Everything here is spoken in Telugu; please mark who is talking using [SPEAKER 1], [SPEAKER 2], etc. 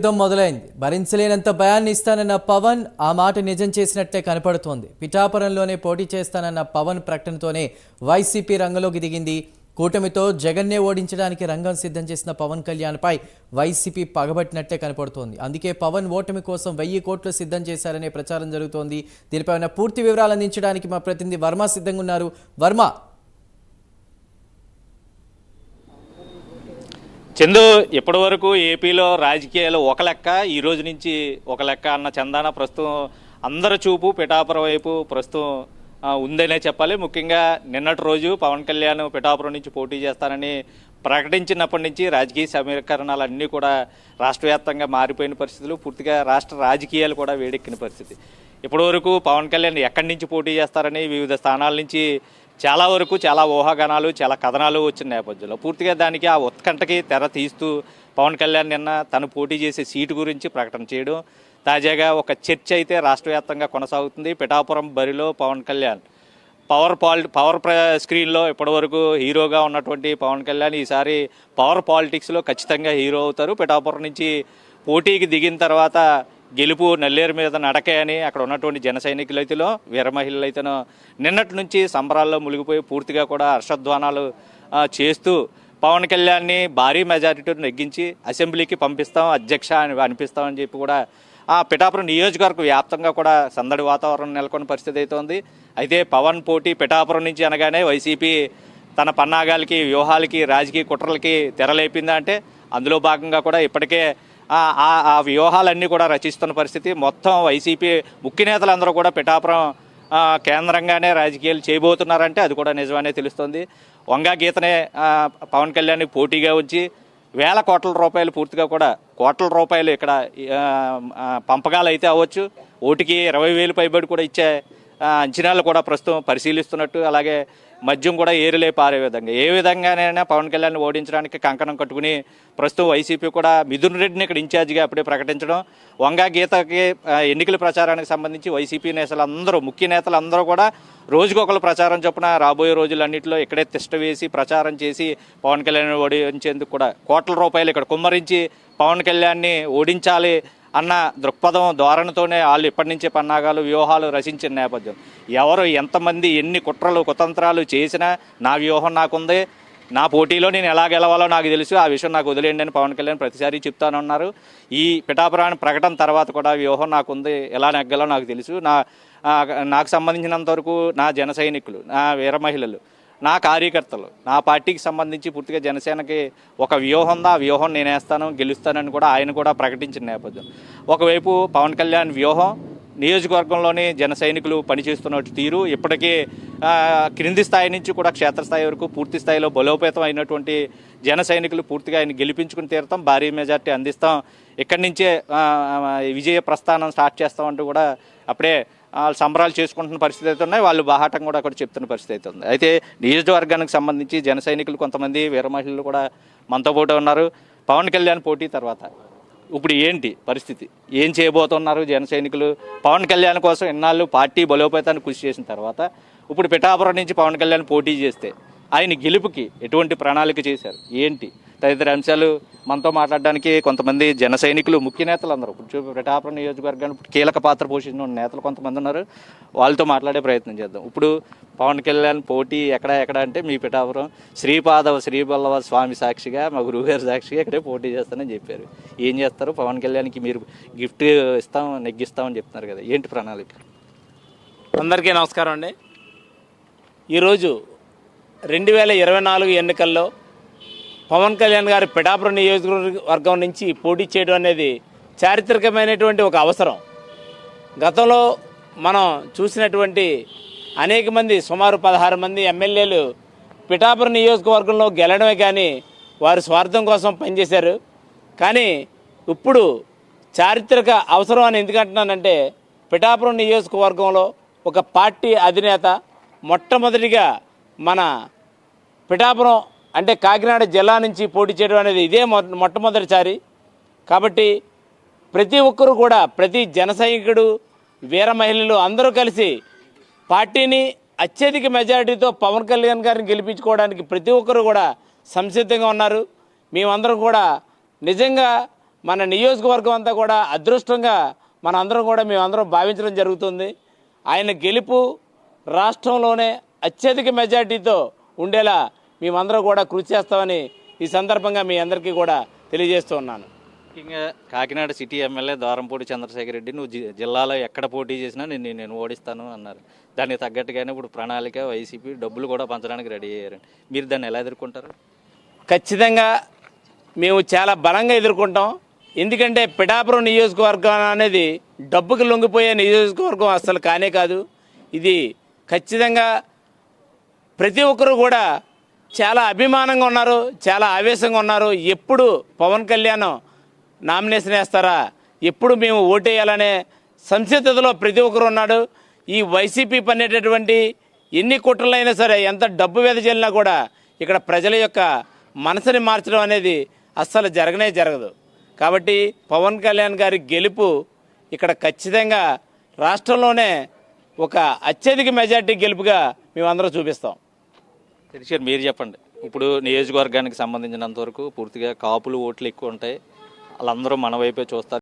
[SPEAKER 1] యుద్ధం మొదలైంది. భరించలేనంత భయాన్ని ఇస్తానన్న పవన్ ఆ మాట నిజం చేసినట్టే కనపడుతోంది. పిఠాపురంలోనే పోటీ చేస్తానన్న పవన్ ప్రకటనతోనే వైసీపీ రంగంలోకి దిగింది. కూటమితో జగన్నే ఓడించడానికి రంగం సిద్ధం చేసిన పవన్ కళ్యాణ్పై వైసీపీ పగబట్టినట్టే కనపడుతోంది. అందుకే పవన్ ఓటమి కోసం వెయ్యి కోట్లు సిద్ధం చేశారనే ప్రచారం జరుగుతోంది. దీనిపై ఉన్న పూర్తి వివరాలు అందించడానికి మా ప్రతినిధి వర్మ సిద్ధంగా ఉన్నారు. వర్మ
[SPEAKER 2] చందు ఇప్పటి వరకు ఏపీలో రాజకీయాలు ఒక లెక్క ఈ రోజు నుంచి ఒక లెక్క అన్న చందాన ప్రస్తుతం అందరి చూపు పిఠాపురం వైపు ప్రస్తుతం ఉందనే చెప్పాలి. ముఖ్యంగా నిన్నటి రోజు పవన్ కళ్యాణ్ పిఠాపురం నుంచి పోటీ చేస్తానని ప్రకటించినప్పటి నుంచి రాజకీయ సమీకరణాలు అన్నీ కూడా రాష్ట్ర వ్యాప్తంగా మారిపోయిన పరిస్థితులు. పూర్తిగా రాష్ట్ర రాజకీయాలు కూడా వేడెక్కిన పరిస్థితి. ఇప్పటివరకు పవన్ కళ్యాణ్ ఎక్కడి నుంచి పోటీ చేస్తారని వివిధ స్థానాల నుంచి చాలా వరకు చాలా ఊహాగానాలు చాలా కథనాలు వచ్చిన నేపథ్యంలో పూర్తిగా దానికి ఆ ఉత్కంఠకి తెర తీస్తూ పవన్ కళ్యాణ్ నిన్న తను పోటీ చేసే సీటు గురించి ప్రకటన చేయడం తాజాగా ఒక చర్చ అయితే రాష్ట్ర వ్యాప్తంగా కొనసాగుతుంది. పిఠాపురం బరిలో పవన్ కళ్యాణ్. పవర్ పాలి పవర్ ప్ర స్క్రీన్లో ఇప్పటివరకు హీరోగా ఉన్నటువంటి పవన్ కళ్యాణ్ ఈసారి పవర్ పాలిటిక్స్లో ఖచ్చితంగా హీరో అవుతారు. పిఠాపురం నుంచి పోటీకి దిగిన తర్వాత గెలుపు నల్లేరు మీద నడకే అని అక్కడ ఉన్నటువంటి జన సైనికులైతేలో వీర మహిళలైతేనో నిన్నటి నుంచి సంబరాల్లో మునిగిపోయి పూర్తిగా కూడా హర్షధ్వానాలు చేస్తూ పవన్ కళ్యాణ్ని భారీ మెజారిటీని నెగ్గించి అసెంబ్లీకి పంపిస్తాం అధ్యక్ష అని అనిపిస్తామని చెప్పి కూడా ఆ పిఠాపురం నియోజకవర్గ వ్యాప్తంగా కూడా సందడి వాతావరణం నెలకొన్న పరిస్థితి అయితే ఉంది. అయితే పవన్ పోటీ పిఠాపురం నుంచి అనగానే వైసీపీ తన పన్నాగాలకి వ్యూహాలకి రాజకీయ కుట్రలకి తెరలేపిందా అంటే అందులో భాగంగా కూడా ఇప్పటికే ఆ- ఆ వ్యూహాలన్నీ కూడా రచిస్తున్న పరిస్థితి. మొత్తం వైసీపీ ముఖ్య నేతలందరూ కూడా పిఠాపురం కేంద్రంగానే రాజకీయాలు చేయబోతున్నారంటే అది కూడా నిజమనే తెలుస్తుంది. వంగా గీతనే పవన్ కళ్యాణ్ పోటీగా ఉంచి వేల కోట్ల రూపాయలు పూర్తిగా కూడా కోట్ల రూపాయలు ఇక్కడ పంపకాలు అయితే అవ్వచ్చు. ఓటికి ఇరవై వేలు పైబడి కూడా ఇచ్చే అంచనాలు కూడా ప్రస్తుతం పరిశీలిస్తున్నట్టు. అలాగే మద్యం కూడా ఏరిలే పారే విధంగా. ఏ విధంగానైనా పవన్ కళ్యాణ్ ఓడించడానికి కంకణం కట్టుకుని ప్రస్తుతం వైసీపీ కూడా మిథున్ రెడ్డిని ఇక్కడ ఇన్ఛార్జిగా అప్పుడే ప్రకటించడం వంగా గీతకి ఎన్నికల ప్రచారానికి సంబంధించి వైసీపీ నేతలు అందరూ ముఖ్య నేతలు అందరూ కూడా రోజుకొకరు ప్రచారం చొప్పున రాబోయే రోజులన్నింటిలో ఇక్కడే తిష్ట వేసి ప్రచారం చేసి పవన్ కళ్యాణ్ ఓడించేందుకు కూడా కోట్ల రూపాయలు ఇక్కడ కుమ్మరించి పవన్ కళ్యాణ్ని ఓడించాలి అన్న దృక్పథం ధోరణితోనే వాళ్ళు ఇప్పటి నుంచే పన్నాగాలు వ్యూహాలు రచించిన నేపథ్యం. ఎవరు ఎంతమంది ఎన్ని కుట్రలు కుతంత్రాలు చేసినా నా వ్యూహం నాకుంది. నా పోటీలో నేను ఎలా గెలవాలో నాకు తెలుసు. ఆ విషయం నాకు వదిలేయండి అని పవన్ కళ్యాణ్ ప్రతిసారి చెప్తానన్నారు. ఈ పిఠాపురాణ ప్రకటన తర్వాత కూడా వ్యూహం నాకుంది. ఎలా నెగ్గలో నాకు తెలుసు. నా నాకు సంబంధించినంత వరకు నా జన సైనికులు నా వీర మహిళలు నా కార్యకర్తలు నా పార్టీకి సంబంధించి పూర్తిగా జనసేనకి ఒక వ్యూహం ఉందా? ఆ వ్యూహం నేనేస్తాను గెలుస్తానని కూడా ఆయన కూడా ప్రకటించిన నేపథ్యం. ఒకవైపు పవన్ కళ్యాణ్ వ్యూహం నియోజకవర్గంలోని జన సైనికులు పనిచేస్తున్నట్టు తీరు ఇప్పటికీ క్రింది స్థాయి నుంచి కూడా క్షేత్రస్థాయి వరకు పూర్తి స్థాయిలో బలోపేతం అయినటువంటి జన సైనికులు పూర్తిగా ఆయన గెలిపించుకుని తీరుతాం భారీ మెజార్టీ అందిస్తాం. ఇక్కడి నుంచే విజయ ప్రస్థానం స్టార్ట్ చేస్తామంటూ కూడా అప్పుడే సంబరాలు చేసుకుంటున్న పరిస్థితి అయితే ఉన్నాయి వాళ్ళు బాహాటం కూడా అక్కడ చెప్తున్న పరిస్థితి అయితే ఉంది. అయితే నియోజకవర్గానికి సంబంధించి జన సైనికులు కొంతమంది వీర మహిళలు కూడా మనతో పోటీ ఉన్నారు. పవన్ కళ్యాణ్ పోటీ తర్వాత ఇప్పుడు ఏంటి పరిస్థితి? ఏం చేయబోతున్నారు జన సైనికులు? పవన్ కళ్యాణ్ కోసం ఎన్నాళ్ళు పార్టీ బలోపేతాన్ని కృషి చేసిన తర్వాత ఇప్పుడు పిఠాపురం నుంచి పవన్ కళ్యాణ్ పోటీ చేస్తే ఆయన గెలుపుకి ఎటువంటి ప్రణాళిక చేశారు? ఏంటి? తదితర అంశాలు మనతో మాట్లాడడానికి కొంతమంది జన సైనికులు ముఖ్య నేతలు అందరూ. ఇప్పుడు పిఠాపురం నియోజకవర్గాన్ని ఇప్పుడు కీలక పాత్ర పోషించిన నేతలు కొంతమంది ఉన్నారు. వాళ్ళతో మాట్లాడే ప్రయత్నం చేద్దాం. ఇప్పుడు పవన్ కళ్యాణ్ పోటీ ఎక్కడ ఎక్కడ అంటే మీ పిఠాపురం శ్రీపాదవ శ్రీబల్లవ స్వామి సాక్షిగా మా గురువుగారి సాక్షిగా ఇక్కడే పోటీ చేస్తానని చెప్పారు. ఏం చేస్తారు? పవన్ కళ్యాణ్కి మీరు గిఫ్ట్ ఇస్తాం నెగ్గిస్తామని చెప్తున్నారు కదా. ఏంటి ప్రణాళిక?
[SPEAKER 3] అందరికీ నమస్కారం అండి. ఈరోజు రెండు వేల ఇరవై నాలుగు ఎన్నికల్లో పవన్ కళ్యాణ్ గారి పిఠాపురం నియోజకవర్గం నుంచి పోటీ చేయడం అనేది చారిత్రకమైనటువంటి ఒక అవసరం. గతంలో మనం చూసినటువంటి అనేక మంది సుమారు పదహారు మంది ఎమ్మెల్యేలు పిఠాపురం నియోజకవర్గంలో గెలడమే కానీ వారి స్వార్థం కోసం పనిచేశారు. కానీ ఇప్పుడు చారిత్రక అవసరం అని ఎందుకంటున్నానంటే పిఠాపురం నియోజకవర్గంలో ఒక పార్టీ అధినేత మొట్టమొదటిగా మన పిఠాపురం అంటే కాకినాడ జిల్లా నుంచి పోటీ చేయడం అనేది ఇదే మొ- మొట్టమొదటిసారి. కాబట్టి ప్రతి ఒక్కరూ కూడా ప్రతి జన సైనికుడు వీర మహిళలు అందరూ కలిసి పార్టీని అత్యధిక మెజారిటీతో పవన్ కళ్యాణ్ గారిని గెలిపించుకోవడానికి ప్రతి ఒక్కరు కూడా సంసిద్ధంగా ఉన్నారు. మేమందరం కూడా నిజంగా మన నియోజకవర్గం అంతా కూడా అదృష్టంగా మన అందరం కూడా మేమందరం భావించడం జరుగుతుంది. ఆయన గెలుపు రాష్ట్రంలోనే అత్యధిక మెజార్టీతో ఉండేలా మేమందరం కూడా కృషి చేస్తామని ఈ సందర్భంగా మీ అందరికీ కూడా తెలియజేస్తూ ఉన్నాను.
[SPEAKER 2] ముఖ్యంగా కాకినాడ సిటీ ఎమ్మెల్యే ద్వారంపూడి చంద్రశేఖర్ రెడ్డి నువ్వు జిల్లాలో ఎక్కడ పోటీ చేసినా నేను నేను ఓడిస్తాను అన్నారు. దానికి తగ్గట్టుగానే ఇప్పుడు ప్రణాళిక వైసీపీ డబ్బులు కూడా పంచడానికి రెడీ అయ్యారు. మీరు దాన్ని ఎలా ఎదుర్కొంటారు?
[SPEAKER 3] ఖచ్చితంగా మేము చాలా బలంగా ఎదుర్కొంటాం. ఎందుకంటే పిఠాపురం నియోజకవర్గం అనేది డబ్బుకి లొంగిపోయే నియోజకవర్గం అస్సలు కానే కాదు. ఇది ఖచ్చితంగా ప్రతి ఒక్కరు కూడా చాలా అభిమానంగా ఉన్నారు చాలా ఆవేశంగా ఉన్నారు. ఎప్పుడు పవన్ కళ్యాణ్ నామినేషన్ వేస్తారా? ఎప్పుడు మేము ఓటేయాలనే సంసిద్ధతలో ప్రతి ఒక్కరు ఉన్నాడు. ఈ వైసీపీ పనేటటువంటి ఎన్ని కుట్రలైనా సరే ఎంత డబ్బు వెదజల్లినా కూడా ఇక్కడ ప్రజల యొక్క మనసుని మార్చడం అనేది అస్సలు జరగనే జరగదు. కాబట్టి పవన్ కళ్యాణ్ గారి గెలుపు ఇక్కడ ఖచ్చితంగా రాష్ట్రంలోనే ఒక అత్యధిక మెజార్టీ గెలుపుగా మేమందరం చూపిస్తాం.
[SPEAKER 2] తెలిసారు మీరు చెప్పండి. ఇప్పుడు నియోజకవర్గానికి సంబంధించినంత వరకు పూర్తిగా కాపులు ఓట్లు ఎక్కువ ఉంటాయి. వాళ్ళందరూ మన వైపే చూస్తారు.